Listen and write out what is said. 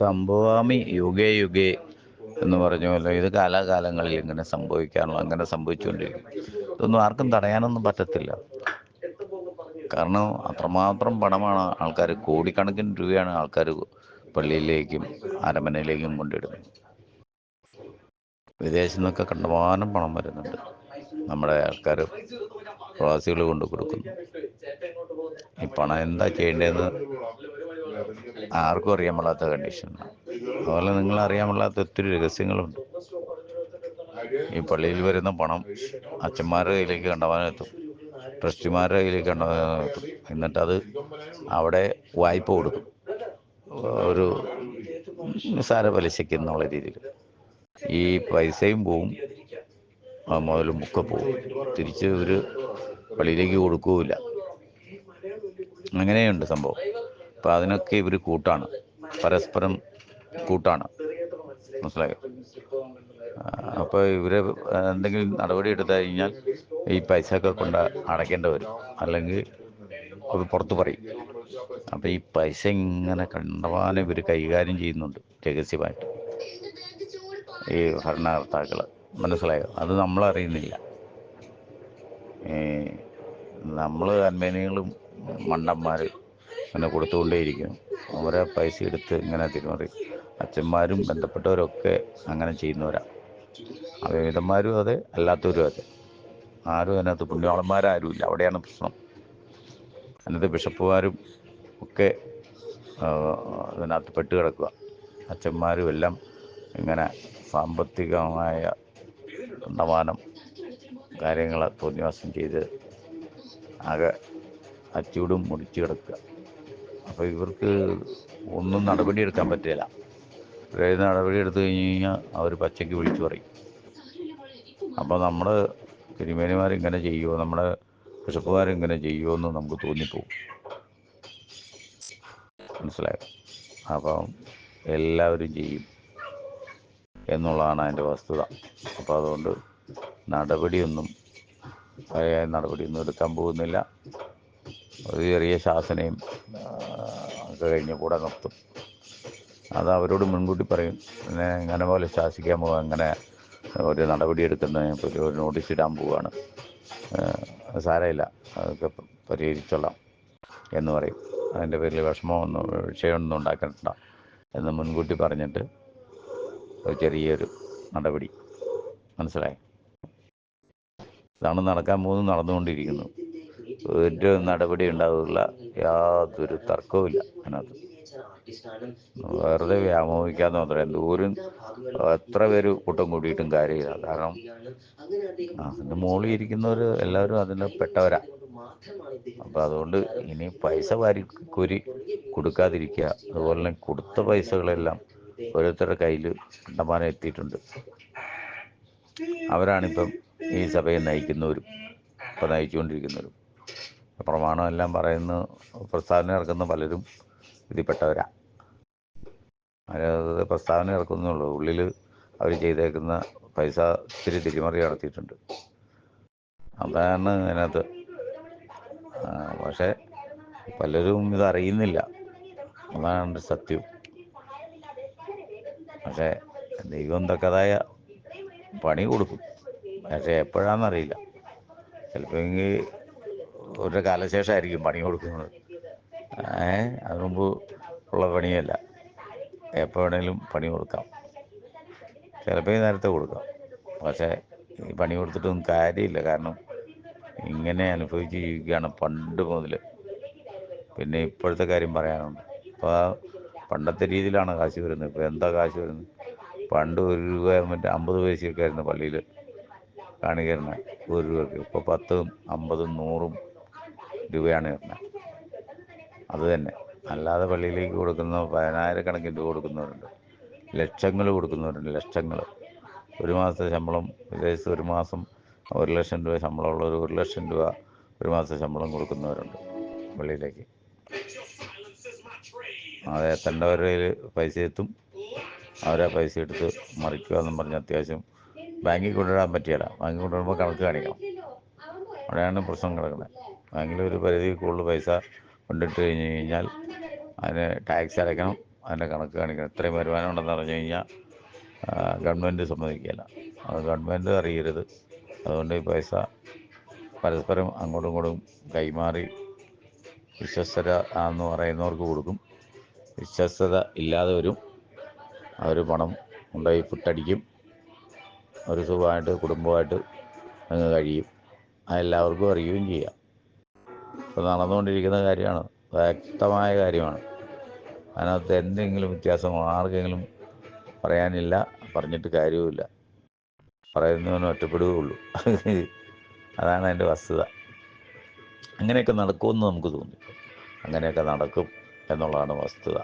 സംഭവാമി യുഗേ യുഗേ എന്ന് പറഞ്ഞ പോലെ ഇത് കാലാകാലങ്ങളിൽ ഇങ്ങനെ സംഭവിക്കാനുള്ള അങ്ങനെ സംഭവിച്ചുകൊണ്ടിരിക്കും. ഇതൊന്നും ആർക്കും തടയാനൊന്നും പറ്റത്തില്ല. കാരണം അത്രമാത്രം പണമാണ് ആൾക്കാർ കോടിക്കണക്കിന് രൂപയാണ് ആൾക്കാർ പള്ളിയിലേക്കും അരമനയിലേക്കും കൊണ്ടിടുന്നത്. വിദേശത്തു നിന്നൊക്കെ കണ്ടമാനം പണം വരുന്നുണ്ട്. നമ്മുടെ ആൾക്കാർ പ്രവാസികൾ കൊണ്ട് കൊടുക്കുന്നു. ഈ പണം എന്താ ചെയ്യേണ്ടതെന്ന് ആർക്കും അറിയാൻ പാടാത്ത കണ്ടീഷൻ അതുപോലെ നിങ്ങൾ അറിയാൻ പാടാത്ത ഒത്തിരി രഹസ്യങ്ങളുണ്ട്. ഈ പള്ളിയിൽ വരുന്ന പണം അച്ഛന്മാരുടെ കയ്യിലേക്ക് കണ്ടവാനെത്തും ട്രസ്റ്റിമാരുടെ കയ്യിലേക്ക് കണ്ടവാനെത്തും. എന്നിട്ട് അത് അവിടെ വായ്പ കൊടുക്കും. ഒരു നിസ്സാര പലിശയ്ക്ക് എന്നുള്ള രീതിയിൽ. ഈ പൈസയും പോവും മുതലും ഒക്കെ പോവും. തിരിച്ച് ഇവർ പള്ളിയിലേക്ക് കൊടുക്കുകയില്ല. അങ്ങനെയുണ്ട് സംഭവം. അപ്പം അതിനൊക്കെ ഇവർ കൂട്ടാണ്. പരസ്പരം കൂട്ടാണ്. മനസ്സിലായോ? അപ്പോൾ ഇവർ എന്തെങ്കിലും നടപടി എടുത്തു കഴിഞ്ഞാൽ ഈ പൈസ ഒക്കെ കൊണ്ട് അടയ്ക്കേണ്ടി വരും. അല്ലെങ്കിൽ അത് പുറത്ത് പറയും. അപ്പം ഈ പൈസ ഇങ്ങനെ കണ്ടമാനം ഇവർ കൈകാര്യം ചെയ്യുന്നുണ്ട് രഹസ്യമായിട്ട്. ഈ ഭരണകർത്താക്കൾ മനസ്സിലായോ? അത് നമ്മൾ നമ്മളറിയുന്നില്ല നമ്മൾ അന്മേനികളും മണ്ടന്മാർ ഇങ്ങനെ കൊടുത്തുകൊണ്ടേയിരിക്കും അവരെ പൈസ എടുത്ത് ഇങ്ങനെ തിരിമറി. അച്ഛന്മാരും ബന്ധപ്പെട്ടവരൊക്കെ അങ്ങനെ ചെയ്യുന്നവരാണ് അവിധന്മാരും അതെ അല്ലാത്തവരും അതെ. ആരും അതിനകത്ത് പുണ്യാളന്മാരാരും ഇല്ല അവിടെയാണ് പ്രശ്നം. അതിനകത്ത് ബിഷപ്പുമാരും ഒക്കെ അതിനകത്ത് പെട്ട് കിടക്കുക. അച്ഛന്മാരും എല്ലാം ഇങ്ങനെ സാമ്പത്തികമായ ഉന്നമാനം കാര്യങ്ങൾ തോന്നിവാസം ചെയ്ത് ആകെ അച്ചൂടും മുടിച്ചു കിടക്കുക. അപ്പോൾ ഇവർക്ക് ഒന്നും നടപടിയെടുക്കാൻ പറ്റില്ല. ഏത് നടപടി എടുത്തു കഴിഞ്ഞ് കഴിഞ്ഞാൽ അവർ പച്ചയ്ക്ക് വിളിച്ചു പറയും. അപ്പോൾ നമ്മൾ തിരുമേനിമാരിങ്ങനെ ചെയ്യുമോ നമ്മുടെ ഇങ്ങനെ ചെയ്യുമോ എന്ന് നമുക്ക് തോന്നിപ്പോവും. മനസ്സിലായോ? അപ്പം എല്ലാവരും ചെയ്യും എന്നുള്ളതാണ് അതിന്റെ വസ്തുത. അപ്പോൾ അതുകൊണ്ട് നടപടിയൊന്നും നടപടിയൊന്നും എടുക്കാൻ പോകുന്നില്ല. ഒരു ചെറിയ ശാസനയും കഴിഞ്ഞ് കൂടെ നിർത്തും. അത് അവരോട് മുൻകൂട്ടി പറയും. പിന്നെ ഇങ്ങനെ പോലെ ശാസിക്കാൻ പോകുക അങ്ങനെ ഒരു നടപടി എടുക്കുന്ന ഒരു നോട്ടീസ് ഇടാൻ പോവുകയാണ് സാരമില്ല. അതൊക്കെ പരിഹരിച്ചോളാം എന്ന് പറയും. അതിന്റെ പേരിൽ വിഷമമൊന്നും വിഷയമൊന്നും ഉണ്ടാക്കണ്ട എന്ന് മുൻകൂട്ടി പറഞ്ഞിട്ട് ഒരു ചെറിയൊരു നടപടി. മനസ്സിലായി? ഇതാണ് നടക്കാൻ പോകുന്നത് നടന്നുകൊണ്ടിരിക്കുന്നു. ഒരു നടപടി ഉണ്ടാവില്ല യാതൊരു തർക്കവുമില്ല അതിനകത്ത്. വെറുതെ വ്യാമോഹിക്കാന്ന് മാത്രം എന്തോരം എത്ര പേര് കൂട്ടം കൂടിയിട്ടും കാര്യമില്ല. കാരണം അതിന്റെ മുകളിൽ ഇരിക്കുന്നവർ എല്ലാവരും അതിന്റെ പെട്ടവരാ. അപ്പം അതുകൊണ്ട് ഇനി പൈസ വാരി കോരി കൊടുക്കാതിരിക്കുക. അതുപോലെ തന്നെ കൊടുത്ത പൈസകളെല്ലാം ഓരോരുത്തരുടെ കയ്യിൽ കണ്ടമാനം എത്തിയിട്ടുണ്ട്. അവരാണിപ്പം ഈ സഭയെ നയിക്കുന്നവരും ഇപ്പം നയിച്ചുകൊണ്ടിരിക്കുന്നവരും. പ്രമാണം എല്ലാം പറയുന്ന. പ്രസ്താവന ഇറക്കുന്ന പലരും ഇതിൽപ്പെട്ടവരാ അതായത് പ്രസ്താവന ഇറക്കുന്നുള്ളൂ. ഉള്ളിൽ അവർ ചെയ്തേക്കുന്ന പൈസ ഇത്തിരി തിരിമറി നടത്തിയിട്ടുണ്ട്. അതാണ് അതിനകത്ത്. പക്ഷേ പലരും ഇത് അറിയുന്നില്ല. അതാണ് സത്യം. പക്ഷേ ദൈവം തക്കതായ പണി കൊടുക്കും. പക്ഷേ എപ്പോഴാണെന്നറിയില്ല ചിലപ്പോൾ എങ്കിൽ ഒരു കാലശേഷമായിരിക്കും പണി കൊടുക്കുന്നത്. ഏ അതിനു മുമ്പ് ഉള്ള പണിയല്ല. എപ്പോൾ വേണേലും പണി കൊടുക്കാം. ചിലപ്പോൾ ഈ നേരത്തെ കൊടുക്കാം. പക്ഷേ ഈ പണി കൊടുത്തിട്ടൊന്നും കാര്യമില്ല. കാരണം ഇങ്ങനെ അനുഭവിച്ച് ജീവിക്കുകയാണ് പണ്ട് മുതൽ പിന്നെ ഇപ്പോഴത്തെ കാര്യം പറയാനുണ്ട്. ഇപ്പോൾ പണ്ടത്തെ രീതിയിലാണ് കാശ് വരുന്നത്. ഇപ്പോൾ എന്താ കാശ് വരുന്നത്? പണ്ട് ഒരു രൂപ മറ്റേ അമ്പത് പൈസയൊക്കെ ആയിരുന്നു പള്ളിയിൽ കാണിക്കരുന്നത് ഒരു രൂപയ്ക്ക്. ഇപ്പോൾ പത്തും അമ്പതും നൂറും രൂപയാണ് വരുന്നത് അത് തന്നെ. അല്ലാതെ പള്ളിയിലേക്ക് കൊടുക്കുന്ന പതിനായിരക്കണക്കിന് രൂപ കൊടുക്കുന്നവരുണ്ട്. ലക്ഷങ്ങൾ കൊടുക്കുന്നവരുണ്ട് ലക്ഷങ്ങൾ ഒരു മാസത്തെ ശമ്പളം വിദേശത്ത് ഒരു മാസം ഒരു ലക്ഷം രൂപ ശമ്പളമുള്ളവർ ഒരു ലക്ഷം രൂപ ഒരു മാസത്തെ ശമ്പളം കൊടുക്കുന്നവരുണ്ട് പള്ളിയിലേക്ക്. അത് കയ്യിൽ പൈസ എത്തും. അവരെ പൈസ എടുത്ത് മറിക്കുക എന്നും പറഞ്ഞ് അത്യാവശ്യം ബാങ്കിൽ കൊണ്ടുവരാൻ പറ്റിയല്ല. ബാങ്കിൽ കൊണ്ടുവരുമ്പോൾ കണക്ക് കാണിക്കണം. അവിടെയാണ് പ്രശ്നം കിടക്കുന്നത്. ബാങ്കിൽ ഒരു പരിധി കൂടുതൽ പൈസ കൊണ്ടിട്ട് കഴിഞ്ഞ് കഴിഞ്ഞാൽ അതിന് ടാക്സ് അടയ്ക്കണം. അതിന്റെ കണക്ക് കാണിക്കണം. ഇത്രയും വരുമാനം ഉണ്ടെന്ന് പറഞ്ഞു കഴിഞ്ഞാൽ ഗവൺമെന്റ് സമ്മതിക്കില്ല അത് ഗവൺമെന്റ് അറിയരുത്. അതുകൊണ്ട് ഈ പൈസ പരസ്പരം അങ്ങോട്ടും ഇങ്ങോട്ടും കൈമാറി വിശ്വസ്തത ആണെന്ന് പറയുന്നവർക്ക് കൊടുക്കും. വിശ്വസ്തത ഇല്ലാതെ വരും. അവർ പണം കൊണ്ടുപോയി പുട്ടടിക്കും ഒരു സുഖമായിട്ട് കുടുംബമായിട്ട് അങ്ങ് കഴിയും. അതെല്ലാവർക്കും അറിയുകയും ചെയ്യാം. ഇപ്പോൾ നടന്നുകൊണ്ടിരിക്കുന്ന കാര്യമാണ്. വ്യക്തമായ കാര്യമാണ്. അതിനകത്ത് എന്തെങ്കിലും വ്യത്യാസം ആർക്കെങ്കിലും പറയാനില്ല പറഞ്ഞിട്ട് കാര്യവുമില്ല. പറയുന്നവന് ഒറ്റപ്പെടുകയുള്ളൂ. അതാണ് അതിന്റെ വസ്തുത. അങ്ങനെയൊക്കെ നടക്കുമെന്ന് നമുക്ക് തോന്നി. അങ്ങനെയൊക്കെ നടക്കും എന്നുള്ളതാണ് വസ്തുത.